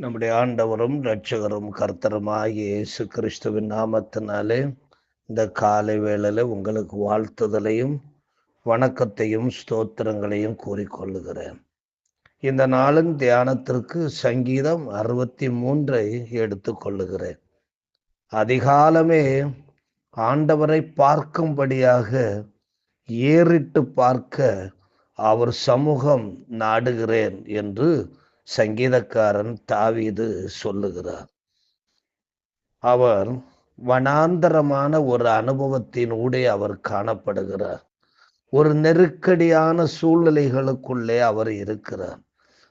நம்முடைய ஆண்டவரும் இரட்சகரும் கர்த்தருமாகிய இயேசு கிறிஸ்துவின் நாமத்தினாலே இந்த காலை வேளையில் உங்களுக்கு வாழ்த்துதலையும் வணக்கத்தையும் ஸ்தோத்திரங்களையும் கூறிக்கொள்ளுகிறேன். இந்த நாளின் தியானத்திற்கு சங்கீதம் அறுபத்தி மூன்றை எடுத்துக்கொள்ளுகிறேன். அதிகாலமே ஆண்டவரை பார்க்கும்படியாக ஏறிட்டு பார்க்க அவர் சமூகம் நாடுகிறேன் என்று சங்கீதக்காரன் தாவீது சொல்லுகிறார். அவர் வனாந்தரமான ஒரு அனுபவத்தின் ஊடே அவர் காணப்படுகிறார். ஒரு நெருக்கடியான சூழ்நிலைகளுக்குள்ளே அவர் இருக்கிறார்.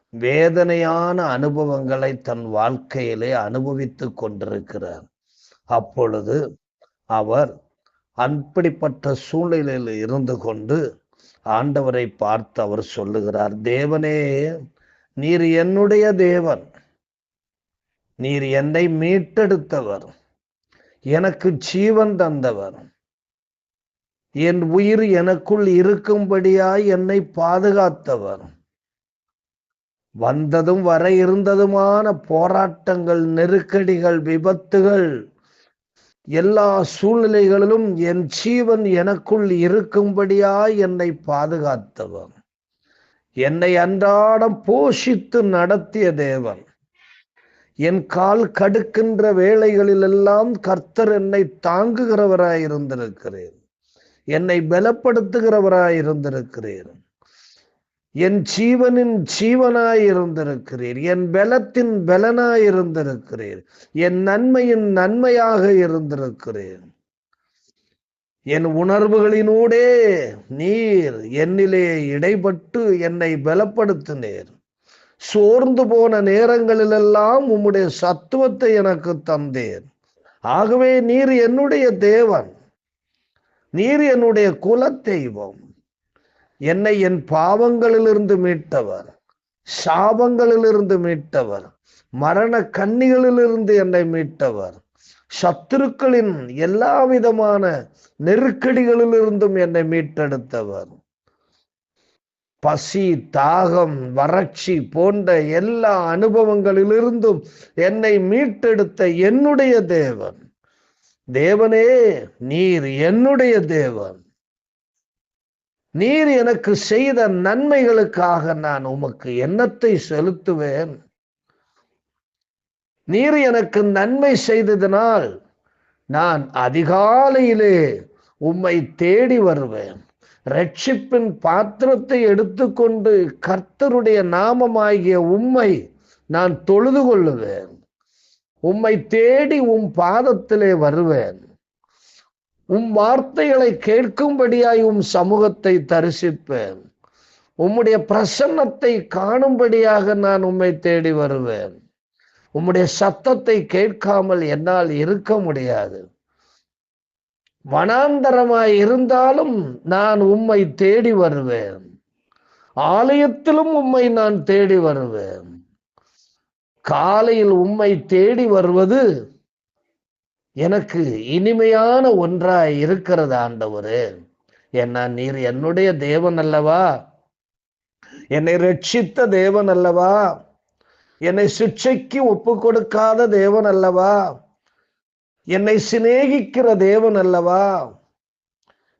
வேதனையான அனுபவங்களை தன் வாழ்க்கையிலே அனுபவித்துக் கொண்டிருக்கிறார். அப்பொழுது அவர் அப்படிப்பட்ட சூழ்நிலையில் இருந்து கொண்டு ஆண்டவரை பார்த்து அவர் சொல்லுகிறார் தேவனே நீர் என்னுடைய தேவன். நீர் என்னை மீட்டெடுத்தவர். எனக்கு ஜீவன் தந்தவர். என் உயிர் எனக்குள் இருக்கும்படியாய் என்னை பாதுகாத்தவர். வந்ததும் வர இருந்ததுமான போராட்டங்கள் நெருக்கடிகள் விபத்துகள் எல்லா சூழ்நிலைகளிலும் என் ஜீவன் எனக்குள் இருக்கும்படியாய் என்னை பாதுகாத்தவர். என்னை அன்றாடம் போஷித்து நடத்திய தேவன். என் கால் கடுக்கின்ற வேளைகளிலெல்லாம் கர்த்தர் என்னை தாங்குகிறவராய் இருந்திருக்கிறேன். என்னை பலப்படுத்துகிறவராய் இருந்திருக்கிறேன். என் ஜீவனின் ஜீவனாய் இருந்திருக்கிறீர் என் பலத்தின் பலனாய் இருந்திருக்கிறீர் என் நன்மையின் நன்மையாக இருந்திருக்கிறேன். என் உணர்வுகளினூடே நீர் என்னிலே இடைப்பட்டு என்னை பலப்படுத்தினீர். சோர்ந்து போன நேரங்களிலெல்லாம் உம்முடைய சத்துவத்தை எனக்கு தந்தேன் ஆகவே நீர் என்னுடைய தேவன். நீர் என்னுடைய குல தெய்வம். என்னை என் பாவங்களிலிருந்து மீட்டவர். சாபங்களிலிருந்து மீட்டவர். மரண கண்ணிகளிலிருந்து என்னை மீட்டவர். சத்துருக்களின் எல்லா விதமான நெருக்கடிகளிலிருந்தும் என்னை மீட்டெடுத்தவர். பசி தாகம் வறட்சி போன்ற எல்லா அனுபவங்களிலிருந்தும் என்னை மீட்டெடுத்த என்னுடைய தேவன். தேவனே நீர் என்னுடைய தேவன். நீர் எனக்கு செய்த நன்மைகளுக்காக நான் உமக்கு எண்ணத்தை செலுத்துவேன். நீர் எனக்கு நன்மை செய்ததனால் நான் அதிகாலையிலே உம்மை தேடி வருவேன். ரட்சிப்பின் பாத்திரத்தை எடுத்துக்கொண்டு கர்த்தருடைய நாமமாகிய உம்மை நான் தொழுது கொள்ளுவேன். உம்மை தேடி உம் பாதத்திலே வருவேன். உம் வார்த்தைகளை கேட்கும்படியாய் உம் சமூகத்தை தரிசிப்பேன். உம்முடைய பிரசன்னத்தை காணும்படியாக நான் உம்மை தேடி வருவேன். உம்முடைய சத்தத்தை கேட்காமல் என்னால் இருக்க முடியாது. வனாந்தரமாய் இருந்தாலும் நான் உம்மை தேடி வருவேன். ஆலயத்திலும் உம்மை நான் தேடி வருவேன். காலையில் உம்மை தேடி வருவது எனக்கு இனிமையான ஒன்றாய் இருக்கிறது ஆண்டவரே. என்ன நீர் என்னுடைய தேவன் அல்லவா? என்னை ரட்சித்த தேவன் அல்லவா? என்னை சிக்ஷைக்கு ஒப்பு கொடுக்காத தேவன் அல்லவா? என்னை சிநேகிக்கிற தேவன் அல்லவா?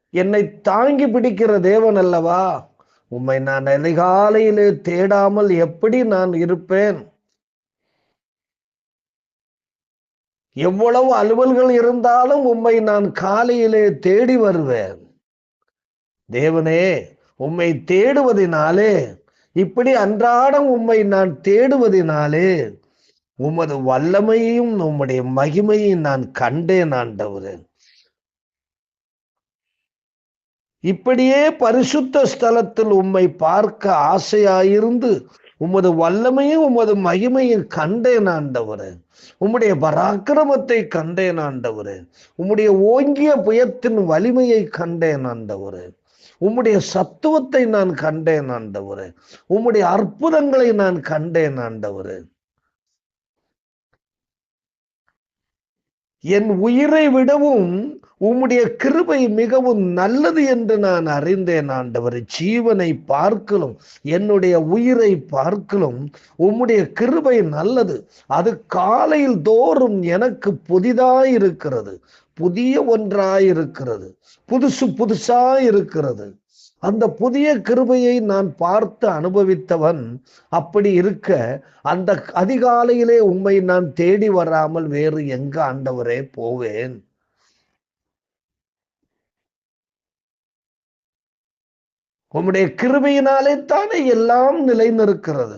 என்னை தாங்கி பிடிக்கிற தேவன் அல்லவா? உம்மை நான் அதிகாலையிலே தேடாமல் எப்படி நான் இருப்பேன்? எவ்வளவு அலுவல்கள் இருந்தாலும் உம்மை நான் காலையிலே தேடி வருவேன். தேவனே உம்மை தேடுவதினாலே இப்படி அன்றாடம் உம்மை நான் தேடுவதினாலே உமது வல்லமையையும் உம்முடைய மகிமையும் நான் கண்டேன் ஆண்டவரே. இப்படியே பரிசுத்த ஸ்தலத்தில் உம்மை பார்க்க ஆசையாயிருந்து உமது வல்லமையும் உமது மகிமையும் கண்டேன் ஆண்டவரே. உம்முடைய பராக்கிரமத்தை கண்டேன் ஆண்டவரே. உம்முடைய ஓங்கிய புயத்தின் வலிமையை கண்டேன் ஆண்டவரே. உம்முடைய சத்துவத்தை நான் கண்டேன் ஆண்டவரே. உம்முடைய அற்புதங்களை நான் கண்டேன் ஆண்டவரே. என் உயிரை விடவும் உம்முடைய கிருபை மிகவும் நல்லது என்று நான் அறிந்தேன் ஆண்டவர். ஜீவனை பார்க்கலும் என்னுடைய உயிரை பார்க்கலும் உம்முடைய கிருபை நல்லது. அது காலையில் தோறும் எனக்கு புதிதாய் இருக்கிறது புதிய ஒன்றாயிருக்கிறது. புதுசு புதுசா இருக்கிறது அந்த புதிய கிருபையை நான் பார்த்து அனுபவித்தவன் அப்படி இருக்க அந்த அதிகாலையிலே உண்மை நான் தேடி வராமல் வேறு எங்க ஆண்டவரே போவேன்? உம்முடைய கிருபையினாலே தானே எல்லாம் நிலைநிற்கிறது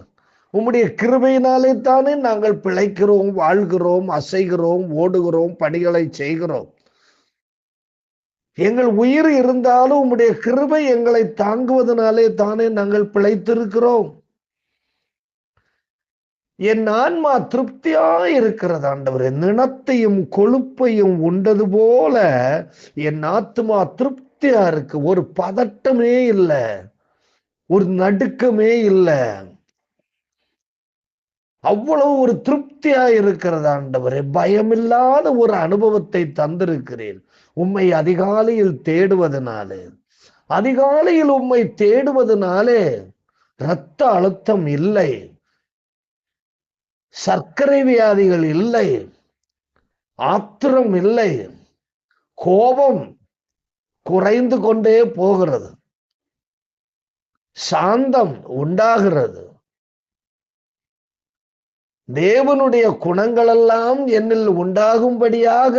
உம்முடைய கிருபையினாலே தானே நாங்கள் பிழைக்கிறோம் வாழ்கிறோம் அசைகிறோம் ஓடுகிறோம் பணிகளை செய்கிறோம். எங்கள் உயிர் இருந்தாலும் உம்முடைய கிருபை எங்களை தாங்குவதனாலே தானே நாங்கள் பிழைத்திருக்கிறோம். என் ஆன்மா திருப்தியா இருக்கிறது ஆண்டவர். நினத்தையும் கொழுப்பையும் உண்டது போல என் ஆத்மா திருப்தியா இருக்கு ஒரு பதட்டமே இல்லை ஒரு நடுக்கமே இல்லை. அவ்வளவு ஒரு திருப்தியா இருக்கிறது ஆண்டவரே. பயமில்லாத ஒரு அனுபவத்தை தந்திருக்கிறேன் உம்மை அதிகாலையில் தேடுவதனாலே. அதிகாலையில் உம்மை தேடுவதனாலே இரத்த அழுத்தம் இல்லை. சர்க்கரை வியாதிகள் இல்லை. ஆத்திரம் இல்லை. கோபம் குறைந்து கொண்டே போகிறது. சாந்தம் உண்டாகிறது. தேவனுடைய குணங்களெல்லாம் என்னில் உண்டாகும்படியாக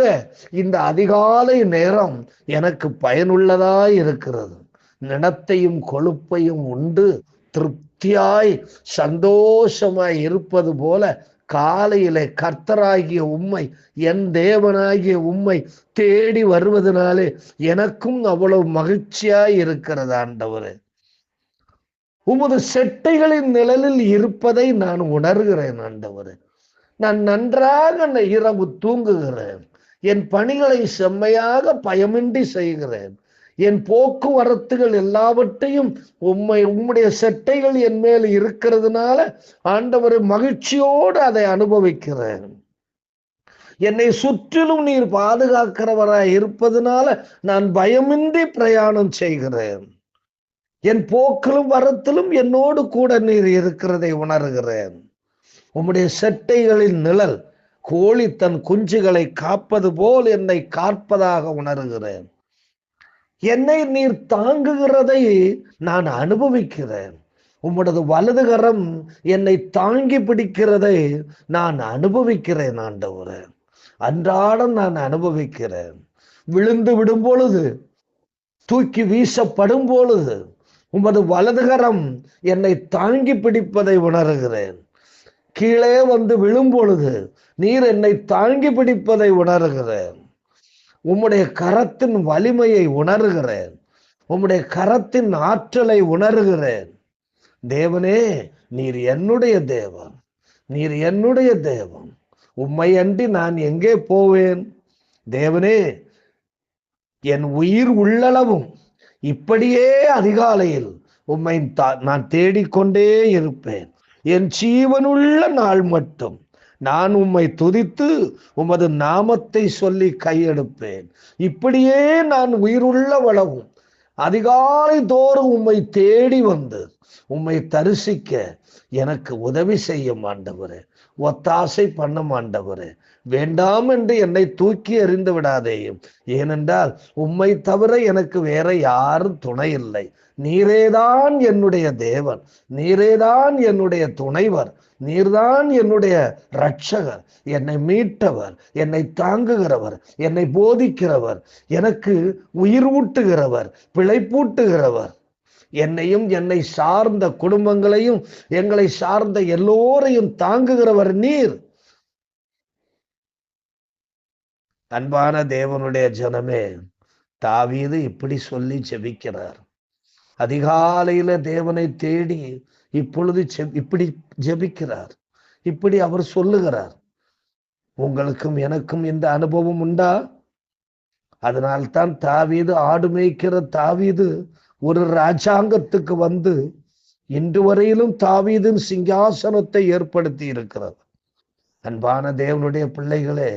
இந்த அதிகாலை நேரம் எனக்கு பயனுள்ளதா இருக்கிறது. நினத்தையும் கொழுப்பையும் உண்டு திருப்தியாய் சந்தோஷமாய் இருப்பது போல காலையிலே கர்த்தராகிய உண்மை என் தேவனாகிய உண்மை தேடி வருவதனாலே எனக்கும் அவ்வளவு மகிழ்ச்சியாய் இருக்கிறது ஆண்டவரே. உமது செட்டைகளின் நிழலில் இருப்பதை நான் உணர்கிறேன் ஆண்டவரே. நான் நன்றாக இரவு தூங்குகிறேன். என் பணிகளை செம்மையாக பயமின்றி செய்கிறேன். என் போக்குவரத்துகள் எல்லாவற்றையும் உண்மை உம்முடைய செட்டைகள் என் மேல் இருக்கிறதுனால ஆண்டவர் மகிழ்ச்சியோடு அதை அனுபவிக்கிறேன். என்னை சுற்றிலும் நீர் பாதுகாக்கிறவராய் இருப்பதனால நான் பயமின்றி பிரயாணம் செய்கிறேன். என் போக்கிலும் வரத்திலும் என்னோடு கூட நீர் இருக்கிறதை உணர்கிறேன். உம்முடைய செட்டைகளின் நிழல் கோழி தன் குஞ்சுகளை காப்பது போல் என்னை காப்பதாக உணர்கிறேன். என்னை நீர் தாங்குகிறதை நான் அனுபவிக்கிறேன். உம்முடது வலதுகரம் என்னை தாங்கி பிடிக்கிறதை நான் அனுபவிக்கிறேன் ஆண்டவரே. அன்றாடம் நான் அனுபவிக்கிறேன். விழுந்து விடும் பொழுது தூக்கி வீசப்படும் பொழுது உமது வலதுகரம் என்னை தாங்கி பிடிப்பதை உணர்கிறேன். கீழே வந்து விழும் பொழுது நீர் என்னை தாங்கி பிடிப்பதை உணர்கிறேன். உம்முடைய கரத்தின் வலிமையை உணர்கிறேன். உம்முடைய கரத்தின் ஆற்றலை உணர்கிறேன். தேவனே நீர் என்னுடைய தேவன். நீர் என்னுடைய தேவன். உம்மை அன்றி நான் எங்கே போவேன்? தேவனே என் உயிர் உள்ளளவும் இப்படியே அதிகாலையில் உம்மை நான் தேடிக்கொண்டே இருப்பேன். என் ஜீவனுள்ள நாள் மட்டும் நான் உம்மை துதித்து உமது நாமத்தை சொல்லி கையெடுப்பேன். இப்படியே நான் உயிருள்ள வளவும். அதிகாலை தோறும் உம்மை தேடி வந்து உம்மை தரிசிக்க எனக்கு உதவி செய்ய மாண்டவரே ஒத்தாசை பண்ண மாண்டவரே வேண்டாம் என்று என்னை தூக்கி எறிந்து விடாதேயும். ஏனென்றால் உம்மை தவிர எனக்கு வேற யாரும் துணை இல்லை. நீரேதான் என்னுடைய தேவன். நீரேதான் என்னுடைய துணைவர். நீர்தான் என்னுடைய ரட்சகர் என்னை மீட்டவர் என்னை தாங்குகிறவர் என்னை போதிக்கிறவர் எனக்கு உயிர் ஊட்டுகிறவர் பிழைப்பூட்டுகிறவர் என்னையும் என்னை சார்ந்த குடும்பங்களையும் எங்களை சார்ந்த எல்லோரையும் தாங்குகிறவர் நீர். அன்பான தேவனுடைய ஜனமே தாவீது இப்படி சொல்லி ஜெபிக்கிறார். அதிகாலையில தேவனை தேடி இப்பொழுது இப்படி ஜெபிக்கிறார். இப்படி அவர் சொல்லுகிறார். உங்களுக்கும் எனக்கும் இந்த அனுபவம் உண்டா? அதனால்தான் தாவீது ஆடு மேய்க்கிற தாவீது ஒரு ராஜாங்கத்துக்கு வந்து இன்று வரையிலும் தாவீதின் சிங்காசனத்தை ஏற்படுத்தி இருக்கிறது. அன்பான தேவனுடைய பிள்ளைகளே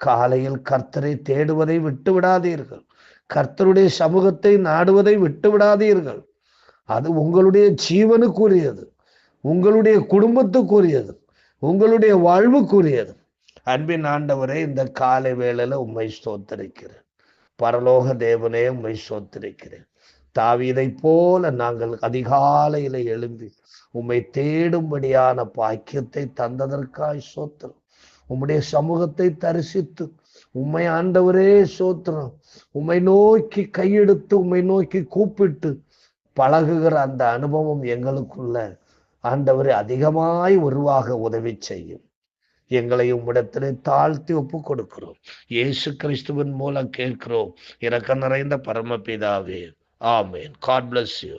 காலையில் கர்த்தரை தேடுவதை விட்டு விடாதீர்கள் கர்த்தருடைய சமூகத்தை நாடுவதை விட்டு விடாதீர்கள் அது உங்களுடைய ஜீவனுக்குரியது. உங்களுடைய குடும்பத்துக்குரியது. உங்களுடைய வாழ்வுக்குரியது. அன்பின் ஆண்டவரே இந்த காலை வேளையில உண்மை சோத்தரிக்கிறேன் பரலோக தேவனே உண்மை சோத்தரிக்கிறேன் தாவீதை போல நாங்கள் அதிகாலையில எழும்பி உம்மை தேடும்படியான பாக்கியத்தை தந்ததற்காய் சோத்திரம் உம்முடைய சமூகத்தை தரிசித்து உம்மை ஆண்டவரே சோத்திரம் உம்மை நோக்கி கையெடுத்து உம்மை நோக்கி கூப்பிட்டு பழகுகிற அந்த அனுபவம் எங்களுக்குள்ள ஆண்டவரை அதிகமாய் உருவாக உதவி செய்யும். எங்களை உம்மிடத்திலே தாழ்த்தி ஒப்பு கொடுக்கிறோம் இயேசு கிறிஸ்துவின் மூலம் கேட்கிறோம். இறக்க நிறைந்த பரமபிதாவே. ஆமேன். God bless you